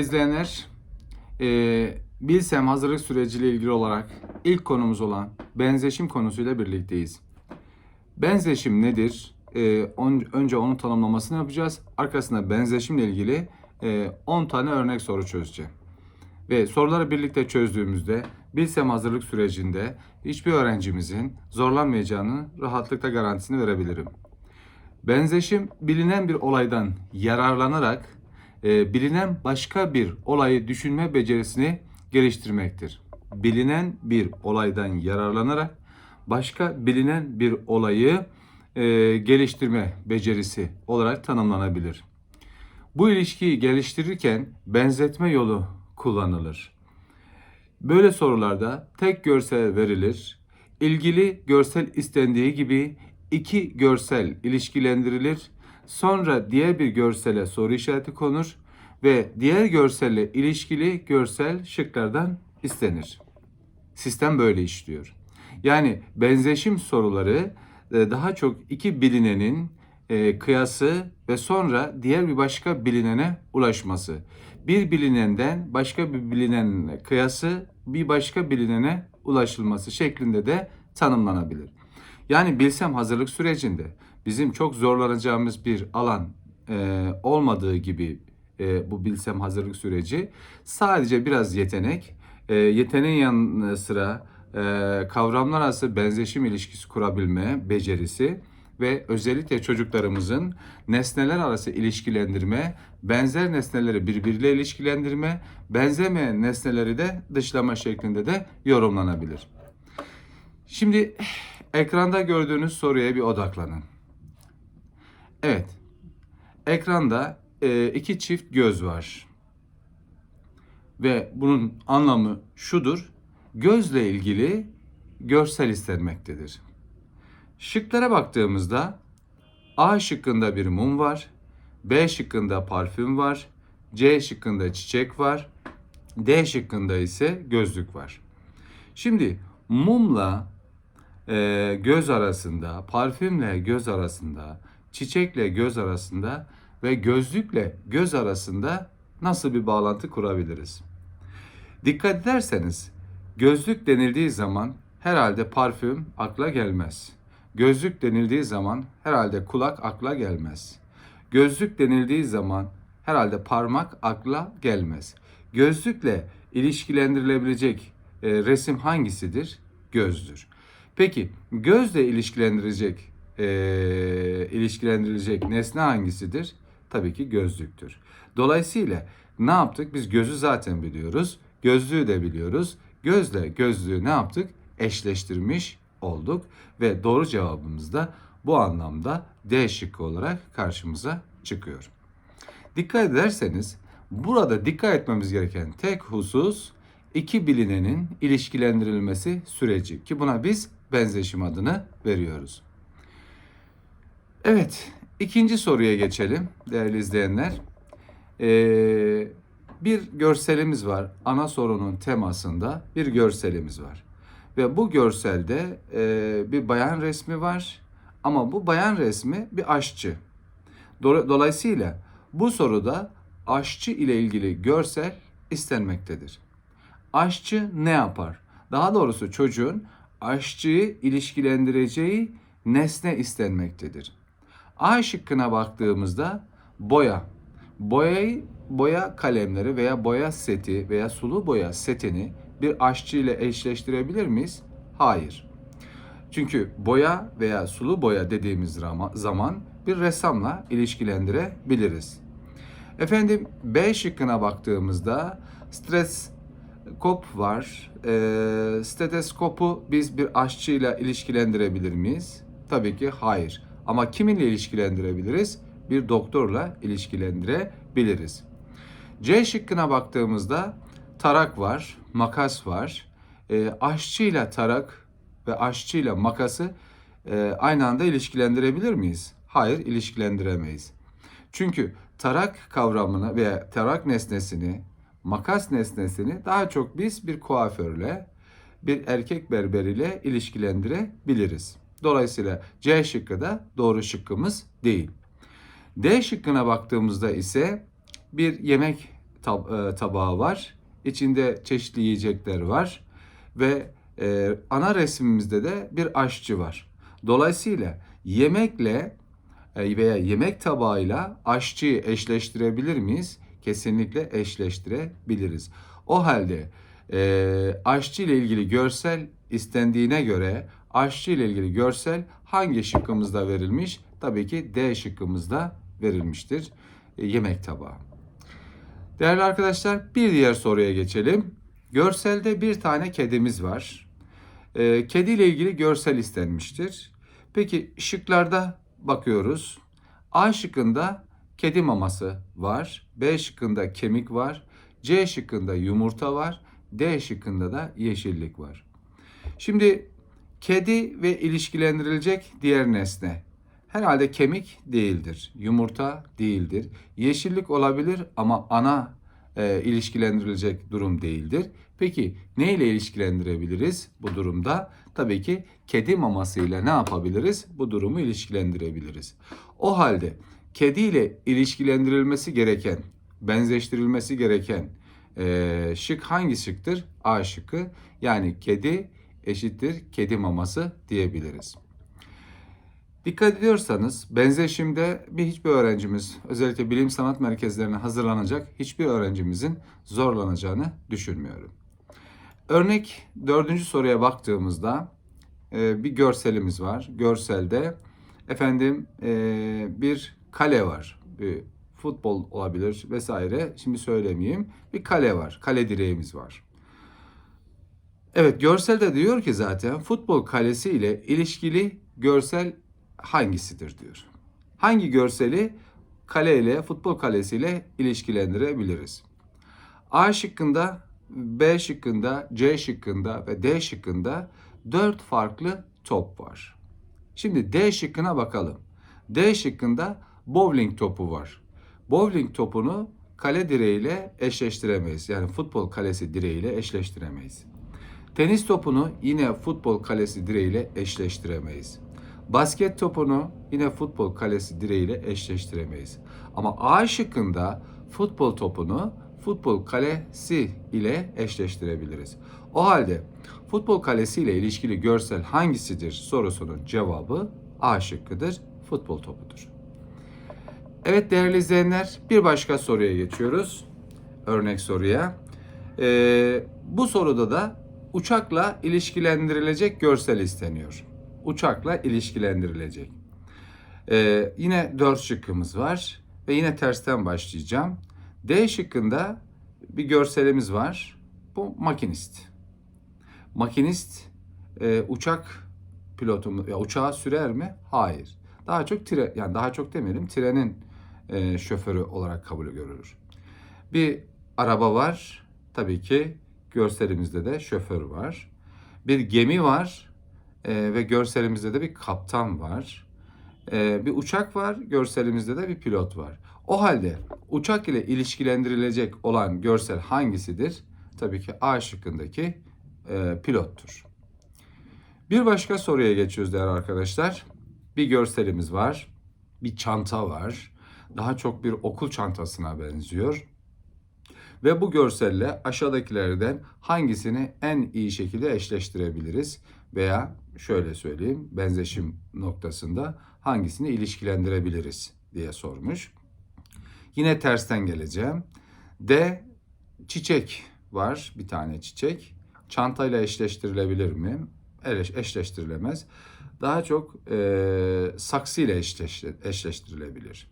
izleyenler, e, Bilsem hazırlık süreciyle ilgili olarak ilk konumuz olan benzeşim konusuyla birlikteyiz. Benzeşim nedir? E, on- önce onun tanımlamasını yapacağız. Arkasında benzeşimle ilgili e, 10 tane örnek soru çözeceğim. Ve soruları birlikte çözdüğümüzde Bilsem hazırlık sürecinde hiçbir öğrencimizin zorlanmayacağını rahatlıkla garantisini verebilirim. Benzeşim bilinen bir olaydan yararlanarak e, bilinen başka bir olayı düşünme becerisini geliştirmektir. Bilinen bir olaydan yararlanarak başka bilinen bir olayı e, geliştirme becerisi olarak tanımlanabilir. Bu ilişkiyi geliştirirken benzetme yolu kullanılır. Böyle sorularda tek görsel verilir. İlgili görsel istendiği gibi iki görsel ilişkilendirilir. Sonra diğer bir görsele soru işareti konur ve diğer görselle ilişkili görsel şıklardan istenir. Sistem böyle işliyor. Yani benzeşim soruları e, daha çok iki bilinenin e, kıyası ve sonra diğer bir başka bilinene ulaşması. Bir bilinenden başka bir bilinenle kıyası bir başka bilinene ulaşılması şeklinde de tanımlanabilir. Yani bilsem hazırlık sürecinde bizim çok zorlanacağımız bir alan e, olmadığı gibi e, bu bilsem hazırlık süreci sadece biraz yetenek, e, yeteneğin yanı sıra e, kavramlar arası benzeşim ilişkisi kurabilme becerisi ve özellikle çocuklarımızın nesneler arası ilişkilendirme, benzer nesneleri birbiriyle ilişkilendirme, benzemeyen nesneleri de dışlama şeklinde de yorumlanabilir. Şimdi ekranda gördüğünüz soruya bir odaklanın. Evet, ekranda e, iki çift göz var. Ve bunun anlamı şudur. Gözle ilgili görsel istenmektedir. Şıklara baktığımızda A şıkkında bir mum var, B şıkkında parfüm var, C şıkkında çiçek var, D şıkkında ise gözlük var. Şimdi mumla e, göz arasında, parfümle göz arasında, çiçekle göz arasında ve gözlükle göz arasında nasıl bir bağlantı kurabiliriz? Dikkat ederseniz gözlük denildiği zaman herhalde parfüm akla gelmez. Gözlük denildiği zaman herhalde kulak akla gelmez. Gözlük denildiği zaman herhalde parmak akla gelmez. Gözlükle ilişkilendirilebilecek e, resim hangisidir? Gözdür. Peki gözle ilişkilendirecek e, ilişkilendirilecek nesne hangisidir? Tabii ki gözlüktür. Dolayısıyla ne yaptık? Biz gözü zaten biliyoruz. Gözlüğü de biliyoruz. Gözle gözlüğü ne yaptık? Eşleştirmiş olduk ve doğru cevabımız da bu anlamda D şıkkı olarak karşımıza çıkıyor. Dikkat ederseniz burada dikkat etmemiz gereken tek husus iki bilinenin ilişkilendirilmesi süreci ki buna biz benzeşim adını veriyoruz. Evet, ikinci soruya geçelim değerli izleyenler. Ee, bir görselimiz var. Ana sorunun temasında bir görselimiz var. Ve bu görselde e, bir bayan resmi var. Ama bu bayan resmi bir aşçı. Do- Dolayısıyla bu soruda aşçı ile ilgili görsel istenmektedir. Aşçı ne yapar? Daha doğrusu çocuğun aşçıyı ilişkilendireceği nesne istenmektedir. A şıkkına baktığımızda boya. Boyayı, boya kalemleri veya boya seti veya sulu boya setini bir aşçı ile eşleştirebilir miyiz? Hayır. Çünkü boya veya sulu boya dediğimiz zaman bir ressamla ilişkilendirebiliriz. Efendim B şıkkına baktığımızda stetoskop var. Ee, stetoskopu biz bir aşçıyla ilişkilendirebilir miyiz? Tabii ki hayır. Ama kiminle ilişkilendirebiliriz? Bir doktorla ilişkilendirebiliriz. C şıkkına baktığımızda tarak var, makas var. E, aşçıyla tarak ve aşçıyla makası e, aynı anda ilişkilendirebilir miyiz? Hayır, ilişkilendiremeyiz. Çünkü tarak kavramını veya tarak nesnesini, makas nesnesini daha çok biz bir kuaförle, bir erkek berberiyle ilişkilendirebiliriz. Dolayısıyla C şıkkı da doğru şıkkımız değil. D şıkkına baktığımızda ise bir yemek tab- e, tabağı var. İçinde çeşitli yiyecekler var ve e, ana resmimizde de bir aşçı var. Dolayısıyla yemekle e, veya yemek tabağıyla aşçıyı eşleştirebilir miyiz? Kesinlikle eşleştirebiliriz. O halde e, aşçı ile ilgili görsel istendiğine göre aşçı ile ilgili görsel hangi şıkkımızda verilmiş? Tabii ki D şıkkımızda verilmiştir. E, yemek tabağı. Değerli arkadaşlar bir diğer soruya geçelim. Görselde bir tane kedimiz var. E, kedi ile ilgili görsel istenmiştir. Peki şıklarda bakıyoruz. A şıkkında kedi maması var. B şıkkında kemik var. C şıkkında yumurta var. D şıkkında da yeşillik var. Şimdi kedi ve ilişkilendirilecek diğer nesne. Herhalde kemik değildir. Yumurta değildir. Yeşillik olabilir ama ana e, ilişkilendirilecek durum değildir. Peki ne ile ilişkilendirebiliriz bu durumda? Tabii ki kedi mamasıyla ne yapabiliriz? Bu durumu ilişkilendirebiliriz. O halde kedi ile ilişkilendirilmesi gereken, benzeştirilmesi gereken e, şık hangi şıktır? A şıkkı. Yani kedi eşittir kedi maması diyebiliriz. Dikkat ediyorsanız benzeşimde bir hiçbir öğrencimiz özellikle bilim sanat merkezlerine hazırlanacak hiçbir öğrencimizin zorlanacağını düşünmüyorum. Örnek dördüncü soruya baktığımızda e, bir görselimiz var. Görselde efendim e, bir kale var. Bir futbol olabilir vesaire. Şimdi söylemeyeyim. Bir kale var. Kale direğimiz var. Evet görselde diyor ki zaten futbol kalesi ile ilişkili görsel hangisidir diyor. Hangi görseli kale ile futbol kalesi ile ilişkilendirebiliriz? A şıkkında, B şıkkında, C şıkkında ve D şıkkında dört farklı top var. Şimdi D şıkkına bakalım. D şıkkında bowling topu var. Bowling topunu kale direğiyle eşleştiremeyiz. Yani futbol kalesi direğiyle eşleştiremeyiz. Tenis topunu yine futbol kalesi direğiyle eşleştiremeyiz. Basket topunu yine futbol kalesi direğiyle eşleştiremeyiz. Ama A şıkkında futbol topunu futbol kalesi ile eşleştirebiliriz. O halde futbol kalesi ile ilişkili görsel hangisidir sorusunun cevabı A şıkkıdır. Futbol topudur. Evet değerli izleyenler bir başka soruya geçiyoruz. Örnek soruya. Ee, bu soruda da uçakla ilişkilendirilecek görsel isteniyor. Uçakla ilişkilendirilecek. Ee, yine dört şıkkımız var ve yine tersten başlayacağım. D şıkkında bir görselimiz var. Bu makinist. Makinist e, uçak pilotu? Ya uçağı sürer mi? Hayır. Daha çok tire yani daha çok demeyelim trenin e, şoförü olarak kabul görülür. Bir araba var. Tabii ki görselimizde de şoför var. Bir gemi var e, ve görselimizde de bir kaptan var. E, bir uçak var, görselimizde de bir pilot var. O halde uçak ile ilişkilendirilecek olan görsel hangisidir? Tabii ki A şıkkındaki e, pilottur. Bir başka soruya geçiyoruz değerli arkadaşlar. Bir görselimiz var. Bir çanta var. Daha çok bir okul çantasına benziyor. Ve bu görselle aşağıdakilerden hangisini en iyi şekilde eşleştirebiliriz? Veya şöyle söyleyeyim benzeşim noktasında hangisini ilişkilendirebiliriz diye sormuş. Yine tersten geleceğim. D çiçek var bir tane çiçek. Çantayla eşleştirilebilir mi? Eş, eşleştirilemez. Daha çok e, saksıyla eşleş, eşleştirilebilir.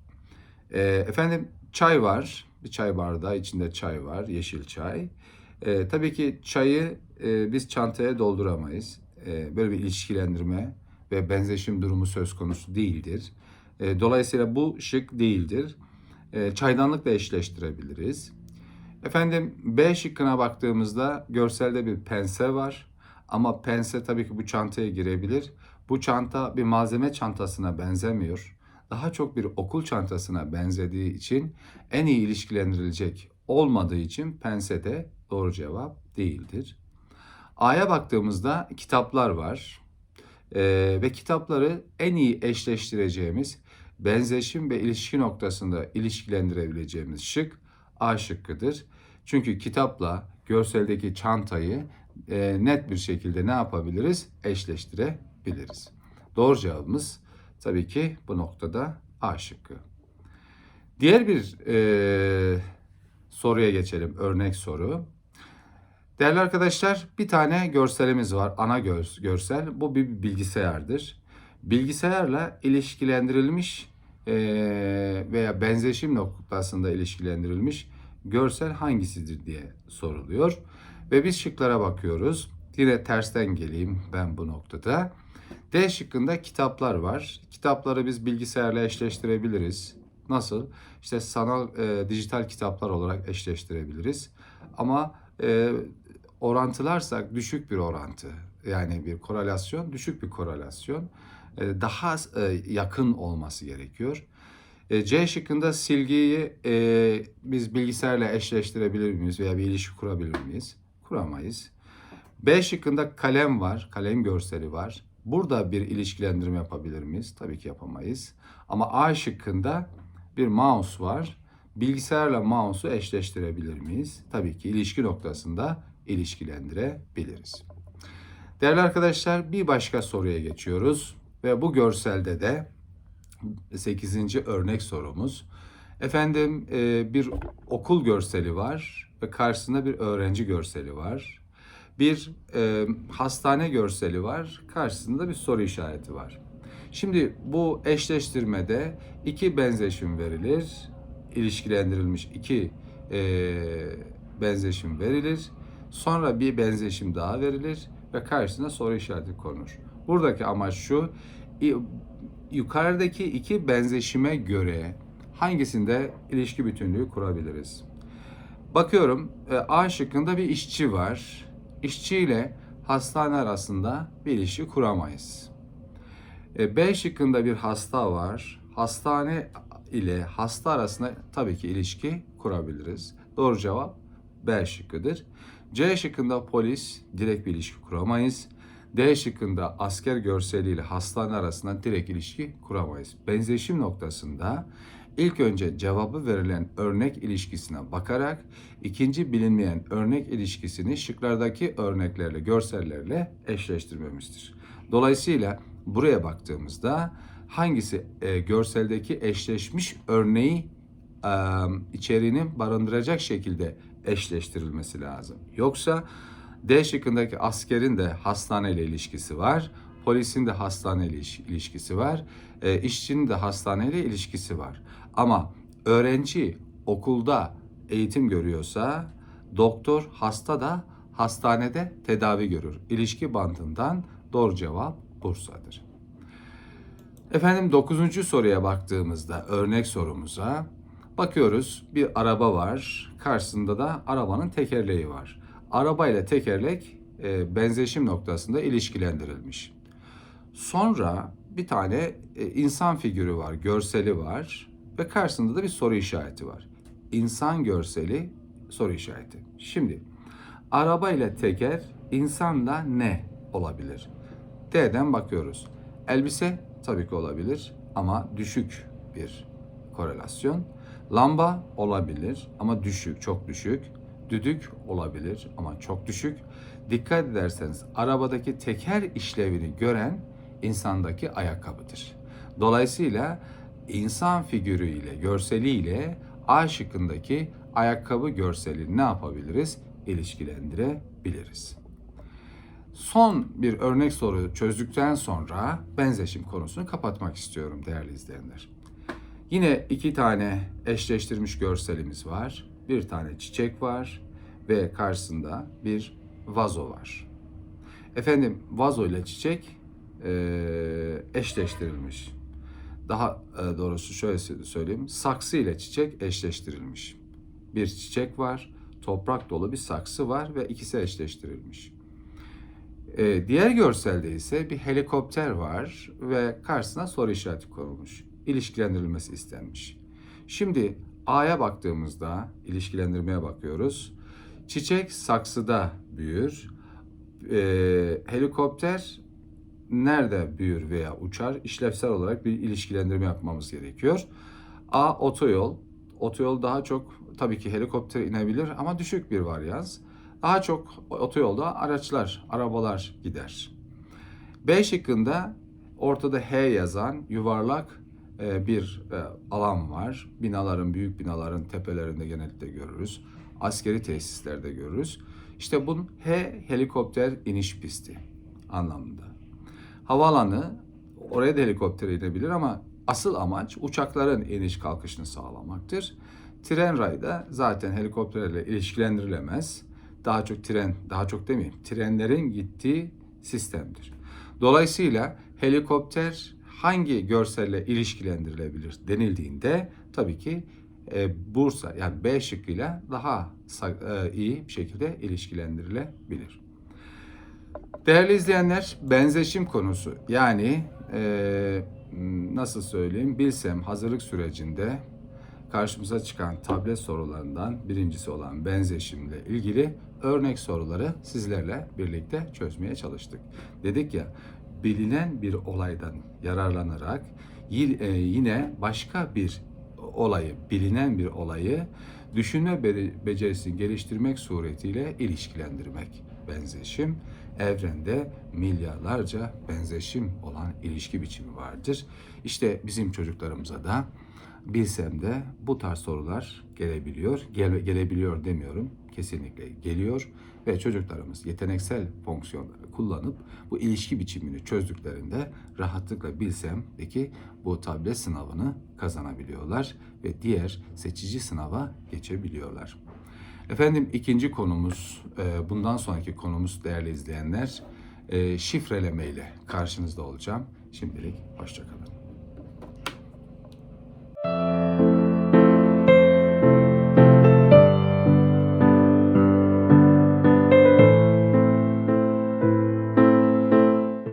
E, efendim çay var. Bir çay bardağı içinde çay var. Yeşil çay. E, tabii ki çayı e, biz çantaya dolduramayız. E, böyle bir ilişkilendirme ve benzeşim durumu söz konusu değildir. E, dolayısıyla bu şık değildir. E, çaydanlıkla eşleştirebiliriz. Efendim B şıkkına baktığımızda görselde bir pense var. Ama pense tabii ki bu çantaya girebilir. Bu çanta bir malzeme çantasına benzemiyor. Daha çok bir okul çantasına benzediği için en iyi ilişkilendirilecek olmadığı için pense de doğru cevap değildir. A'ya baktığımızda kitaplar var. Ee, ve kitapları en iyi eşleştireceğimiz benzeşim ve ilişki noktasında ilişkilendirebileceğimiz şık A şıkkıdır. Çünkü kitapla görseldeki çantayı e, net bir şekilde ne yapabiliriz? Eşleştirebiliriz. Doğru cevabımız tabii ki bu noktada A şıkkı. Diğer bir e, soruya geçelim. Örnek soru. Değerli arkadaşlar bir tane görselimiz var. Ana gör- görsel. Bu bir bilgisayardır. Bilgisayarla ilişkilendirilmiş e, veya benzeşim noktasında ilişkilendirilmiş görsel hangisidir diye soruluyor. Ve biz şıklara bakıyoruz. Yine tersten geleyim ben bu noktada. D şıkkında kitaplar var. Kitapları biz bilgisayarla eşleştirebiliriz. Nasıl? İşte sanal e, dijital kitaplar olarak eşleştirebiliriz. Ama e, orantılarsak düşük bir orantı. Yani bir korelasyon, düşük bir korelasyon. E, daha e, yakın olması gerekiyor. E, C şıkkında silgiyi e, biz bilgisayarla eşleştirebilir miyiz veya bir ilişki kurabilir miyiz? Kuramayız. B şıkkında kalem var, kalem görseli var. Burada bir ilişkilendirme yapabilir miyiz? Tabii ki yapamayız. Ama A şıkkında bir mouse var. Bilgisayarla mouse'u eşleştirebilir miyiz? Tabii ki ilişki noktasında ilişkilendirebiliriz. Değerli arkadaşlar bir başka soruya geçiyoruz. Ve bu görselde de 8. örnek sorumuz. Efendim e, bir okul görseli var ve karşısında bir öğrenci görseli var. Bir e, hastane görseli var, karşısında bir soru işareti var. Şimdi bu eşleştirmede iki benzeşim verilir, ilişkilendirilmiş iki e, benzeşim verilir. Sonra bir benzeşim daha verilir ve karşısına soru işareti konur. Buradaki amaç şu, yukarıdaki iki benzeşime göre hangisinde ilişki bütünlüğü kurabiliriz? Bakıyorum e, A şıkkında bir işçi var. İşçi ile hastane arasında bir ilişki kuramayız. E, B şıkkında bir hasta var. Hastane ile hasta arasında tabii ki ilişki kurabiliriz. Doğru cevap B şıkkıdır. C şıkkında polis direkt bir ilişki kuramayız. D şıkkında asker görseliyle hastane arasında direkt ilişki kuramayız. Benzeşim noktasında ilk önce cevabı verilen örnek ilişkisine bakarak ikinci bilinmeyen örnek ilişkisini şıklardaki örneklerle, görsellerle eşleştirmemizdir. Dolayısıyla buraya baktığımızda hangisi e, görseldeki eşleşmiş örneği e, içeriğini barındıracak şekilde eşleştirilmesi lazım. Yoksa D şıkkındaki askerin de hastaneyle ilişkisi var. Polisin de hastaneyle iliş- ilişkisi var. E, işçinin de hastaneyle ilişkisi var. Ama öğrenci okulda eğitim görüyorsa doktor hasta da hastanede tedavi görür. İlişki bandından doğru cevap Bursa'dır. Efendim 9. soruya baktığımızda örnek sorumuza bakıyoruz bir araba var. Karşısında da arabanın tekerleği var. Araba ile tekerlek e, benzeşim noktasında ilişkilendirilmiş. Sonra bir tane e, insan figürü var, görseli var ve karşısında da bir soru işareti var. İnsan görseli, soru işareti. Şimdi araba ile teker, insanla ne olabilir? D'den bakıyoruz. Elbise tabii ki olabilir ama düşük bir korelasyon. Lamba olabilir ama düşük, çok düşük. Düdük olabilir ama çok düşük. Dikkat ederseniz arabadaki teker işlevini gören insandaki ayakkabıdır. Dolayısıyla insan figürüyle, görseliyle A şıkkındaki ayakkabı görselini ne yapabiliriz? İlişkilendirebiliriz. Son bir örnek soru çözdükten sonra benzeşim konusunu kapatmak istiyorum değerli izleyenler. Yine iki tane eşleştirmiş görselimiz var. Bir tane çiçek var ve karşısında bir vazo var. Efendim vazo ile çiçek eee, eşleştirilmiş. Daha e, doğrusu şöyle söyleyeyim. Saksı ile çiçek eşleştirilmiş. Bir çiçek var, toprak dolu bir saksı var ve ikisi eşleştirilmiş. Ee, diğer görselde ise bir helikopter var ve karşısına soru işareti konulmuş. İlişkilendirilmesi istenmiş. Şimdi A'ya baktığımızda ilişkilendirmeye bakıyoruz. Çiçek saksıda büyür. Ee, helikopter nerede büyür veya uçar? İşlevsel olarak bir ilişkilendirme yapmamız gerekiyor. A otoyol. Otoyol daha çok tabii ki helikopter inebilir ama düşük bir varyans. Daha çok otoyolda araçlar, arabalar gider. B şıkkında ortada H yazan yuvarlak e, bir e, alan var. Binaların, büyük binaların tepelerinde genellikle görürüz. Askeri tesislerde görürüz. İşte bunun H helikopter iniş pisti anlamında. Havaalanı oraya da helikopter inebilir ama asıl amaç uçakların iniş kalkışını sağlamaktır. Tren rayı da zaten helikopterle ilişkilendirilemez. Daha çok tren, daha çok demeyeyim, trenlerin gittiği sistemdir. Dolayısıyla helikopter hangi görselle ilişkilendirilebilir denildiğinde tabii ki e, Bursa yani B şıkkıyla daha e, iyi bir şekilde ilişkilendirilebilir. Değerli izleyenler, benzeşim konusu yani e, nasıl söyleyeyim bilsem hazırlık sürecinde karşımıza çıkan tablet sorularından birincisi olan benzeşimle ilgili örnek soruları sizlerle birlikte çözmeye çalıştık. Dedik ya bilinen bir olaydan yararlanarak e, yine başka bir olayı, bilinen bir olayı düşünme be- becerisini geliştirmek suretiyle ilişkilendirmek benzeşim. Evrende milyarlarca benzeşim olan ilişki biçimi vardır. İşte bizim çocuklarımıza da bilsem de bu tarz sorular gelebiliyor. Gele, gelebiliyor demiyorum. Kesinlikle geliyor ve çocuklarımız yeteneksel fonksiyonları kullanıp bu ilişki biçimini çözdüklerinde rahatlıkla bilsem de ki bu tablet sınavını kazanabiliyorlar ve diğer seçici sınava geçebiliyorlar. Efendim ikinci konumuz, e, bundan sonraki konumuz değerli izleyenler, e, şifreleme ile karşınızda olacağım. Şimdilik hoşçakalın.